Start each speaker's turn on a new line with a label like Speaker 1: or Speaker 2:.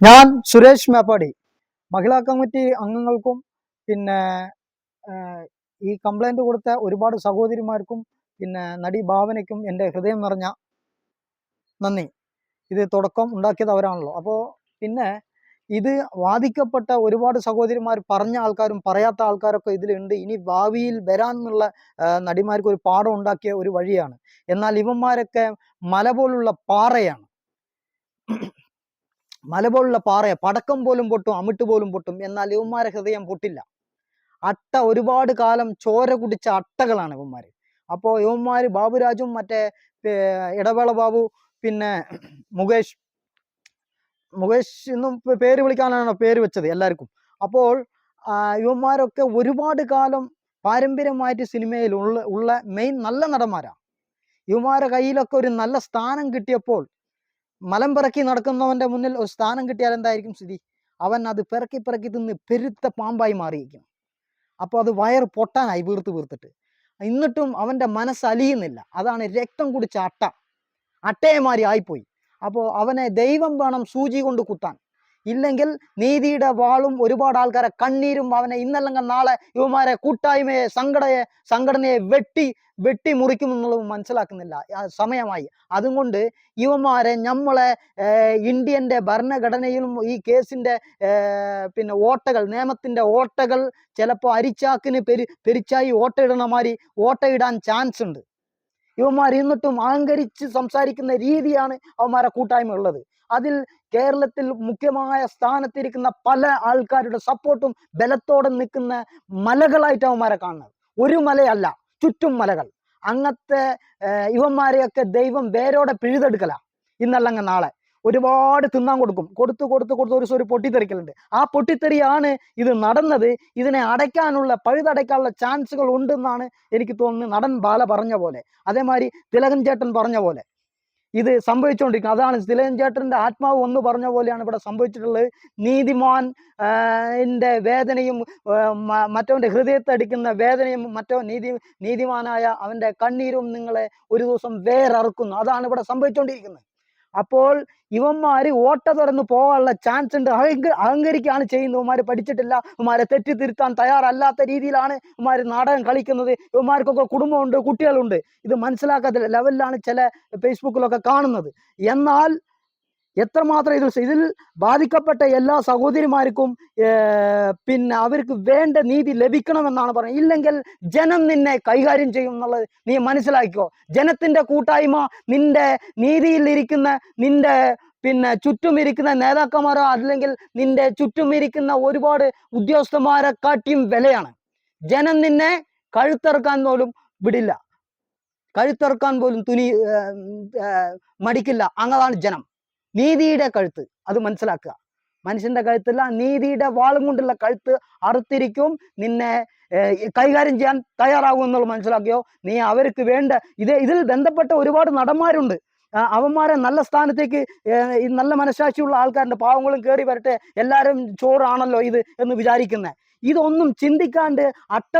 Speaker 1: ഞാൻ സുരേഷ് മേപ്പാടി. മഹിളാ കമ്മിറ്റി അംഗങ്ങൾക്കും പിന്നെ ഈ കംപ്ലൈന്റ് കൊടുത്ത ഒരുപാട് സഹോദരിമാർക്കും പിന്നെ നടി ഭാവനയ്ക്കും എന്റെ ഹൃദയം നിറഞ്ഞ നന്ദി. ഇത് തുടക്കം ഉണ്ടാക്കിയത് അവരാണല്ലോ. അപ്പോൾ പിന്നെ ഇത് വാദിക്കപ്പെട്ട ഒരുപാട് സഹോദരിമാർ പറഞ്ഞ ആൾക്കാരും പറയാത്ത ആൾക്കാരൊക്കെ ഇതിലുണ്ട്. ഇനി ഭാവിയിൽ വരാൻ എന്നുള്ള നടിമാർക്ക് ഒരു പാഠം ഉണ്ടാക്കിയ ഒരു വഴിയാണ്. എന്നാൽ ഇവന്മാരൊക്കെ മല പോലുള്ള പാറയാണ്. മല പോലുള്ള പാറയെ. പടക്കം പോലും പൊട്ടും അമിട്ട് പോലും പൊട്ടും. എന്നാൽ ഇവന്മാരെ ഹൃദയം പൊട്ടില്ല. അട്ട ഒരുപാട് കാലം ചോര കുടിച്ച അട്ടകളാണ് ഇവന്മാർ അപ്പോൾ ഇവന്മാർ ബാബുരാജും മറ്റേ ഇടവേള ബാബു പിന്നെ മുകേഷ് മുകേഷ് എന്നും പേര് വിളിക്കാനാണ് പേര് വെച്ചത് എല്ലാവർക്കും. അപ്പോൾ ഇവന്മാരൊക്കെ ഒരുപാട് കാലം പാരമ്പര്യമായിട്ട് സിനിമയിൽ ഉള്ള ഉള്ള മെയിൻ നല്ല നടന്മാരാണ് ഇവന്മാരുടെ കയ്യിലൊക്കെ ഒരു നല്ല സ്ഥാനം കിട്ടിയപ്പോൾ മലം പിറക്കി നടക്കുന്നവന്റെ മുന്നിൽ ഒരു സ്ഥാനം കിട്ടിയാൽ എന്തായിരിക്കും സ്ഥിതി? അവൻ അത് പിറക്കി പിറക്കി തിന്ന് പെരുത്ത പാമ്പായി മാറിയിരിക്കും. അപ്പോൾ അത് വയറ് പൊട്ടാനായി വീർത്ത് വീർത്തിട്ട്. എന്നിട്ടും അവന്റെ മനസ്സ് അലിയുന്നില്ല. അതാണ് രക്തം കുടിച്ച അട്ട. അട്ടയെമാരി ആയിപ്പോയി. അപ്പോൾ അവനെ ദൈവം വേണം സൂചി കൊണ്ട് കുത്താൻ. ഇല്ലെങ്കിൽ നീതിയുടെ വാളും ഒരുപാട് ആൾക്കാരെ കണ്ണീരും അവനെ ഇന്നല്ലെങ്കിൽ നാളെ ഇവന്മാരെ കൂട്ടായ്മയെ സംഘടയെ സംഘടനയെ വെട്ടി വെട്ടി മുറിക്കുമെന്നുള്ളത് മനസ്സിലാക്കുന്നില്ല. സമയമായി. അതുകൊണ്ട് ഇവന്മാരെ നമ്മളെ ഇന്ത്യന്റെ ഭരണഘടനയിലും ഈ കേസിന്റെ പിന്നെ ഓട്ടകൾ നിയമത്തിന്റെ ഓട്ടകൾ ചിലപ്പോൾ അരിച്ചാക്കിന് പെരി പെരിച്ചായി ഓട്ടയിടണ മാതിരി ഓട്ടയിടാൻ ചാൻസ് ഉണ്ട് ഇവന്മാർ എന്നിട്ടും അഹങ്കരിച്ച് സംസാരിക്കുന്ന രീതിയാണ് അവന്മാരെ കൂട്ടായ്മ ഉള്ളത്. അതിൽ കേരളത്തിൽ മുഖ്യമായ സ്ഥാനത്തിരിക്കുന്ന പല ആൾക്കാരുടെ സപ്പോർട്ടും ബലത്തോടെ നിൽക്കുന്ന മലകളായിട്ട് അവന്മാരെ കാണുന്നത്. ഒരു മലയല്ല ചുറ്റും മലകൾ. അങ്ങനത്തെ ഇവന്മാരെയൊക്കെ ദൈവം വേരോടെ പിഴുതെടുക്കല. ഇന്നല്ലെങ്കിൽ നാളെ. ഒരുപാട് തിന്നാൻ കൊടുക്കും. കൊടുത്തു കൊടുത്ത് കൊടുത്ത് ഒരു ഒരു പൊട്ടിത്തെറിക്കലുണ്ട്. ആ പൊട്ടിത്തെറിയാണ് ഇത് നടന്നത്. ഇതിനെ അടയ്ക്കാനുള്ള പഴുതടയ്ക്കാനുള്ള ചാൻസുകൾ ഉണ്ടെന്നാണ് എനിക്ക് തോന്നുന്നത് നടൻ ബാല പറഞ്ഞ പോലെ. അതേമാതിരി തിലകൻ ചേട്ടൻ പറഞ്ഞ പോലെ. ഇത് സംഭവിച്ചുകൊണ്ടിരിക്കുന്നത് അതാണ് തിലകൻ ചേട്ടന്റെ ആത്മാവ് ഒന്ന് പറഞ്ഞ പോലെയാണ് ഇവിടെ സംഭവിച്ചിട്ടുള്ളത്. നീതിമാൻ എന്റെ വേദനയും മറ്റവന്റെ ഹൃദയത്തടിക്കുന്ന വേദനയും മറ്റോ നീതി നീതിമാനായ അവന്റെ കണ്ണീരും നിങ്ങളെ ഒരു ദിവസം വേററുക്കുന്നു. അതാണ് ഇവിടെ സംഭവിച്ചുകൊണ്ടിരിക്കുന്നത് അപ്പോൾ ഇവന്മാര് ഓട്ട തുറന്ന് പോകാനുള്ള ചാൻസ് ഉണ്ട്. അഹങ്ക അഹങ്കരിക്കുകയാണ് ചെയ്യുന്നത്. ഇവന്മാർ പഠിച്ചിട്ടില്ല. ഇവന്മാരെ തെറ്റിത്തിരുത്താൻ തയ്യാറല്ലാത്ത രീതിയിലാണ് ഇവന്മാർ നാടകം കളിക്കുന്നത്. ഇവന്മാർക്കൊക്കെ കുടുംബമുണ്ട് കുട്ടികളുണ്ട്. ഇത് മനസ്സിലാക്കാത്ത ലെവലിലാണ് ചില ഫേസ്ബുക്കിലൊക്കെ കാണുന്നത്. എന്നാൽ എത്രമാത്രം ഇത് ഇതിൽ ബാധിക്കപ്പെട്ട എല്ലാ സഹോദരിമാർക്കും പിന്നെ അവർക്ക് വേണ്ട നീതി ലഭിക്കണമെന്നാണ് പറയുന്നത് ഇല്ലെങ്കിൽ ജനം നിന്നെ കൈകാര്യം ചെയ്യും എന്നുള്ളത് നീ മനസ്സിലാക്കിക്കോ. ജനത്തിന്റെ കൂട്ടായ്മ നിന്റെ നീതിയിൽ ഇരിക്കുന്ന നിന്റെ പിന്നെ ചുറ്റും ഇരിക്കുന്ന നേതാക്കന്മാരോ അല്ലെങ്കിൽ നിന്റെ ചുറ്റും ഇരിക്കുന്ന ഒരുപാട് ഉദ്യോഗസ്ഥന്മാരെ കാട്ടിയും വിലയാണ്. ജനം നിന്നെ കഴുത്തിറക്കാൻ പോലും വിടില്ല. കഴുത്തിറക്കാൻ പോലും തുനി മടിക്കില്ല. അങ്ങതാണ് ജനം. നീതിയുടെ കഴുത്ത്. അത് മനസ്സിലാക്കുക. മനുഷ്യന്റെ കഴുത്തല്ല നീതിയുടെ വാളും കൊണ്ടുള്ള കഴുത്ത് അറുത്തിരിക്കും. നിന്നെ കൈകാര്യം ചെയ്യാൻ തയ്യാറാകും എന്നുള്ളത് മനസ്സിലാക്കിയോ? നീ അവർക്ക് വേണ്ട ഇത് ഇതിൽ ബന്ധപ്പെട്ട ഒരുപാട് നടന്മാരുണ്ട്. അവന്മാരെ നല്ല സ്ഥാനത്തേക്ക് നല്ല മനസ്സാക്ഷിയുള്ള ആൾക്കാരുണ്ട് പാവങ്ങളും കയറി വരട്ടെ. എല്ലാവരും ചോറാണല്ലോ ഇത് എന്ന് വിചാരിക്കുന്നത് ഇതൊന്നും ചിന്തിക്കാണ്ട് അട്ട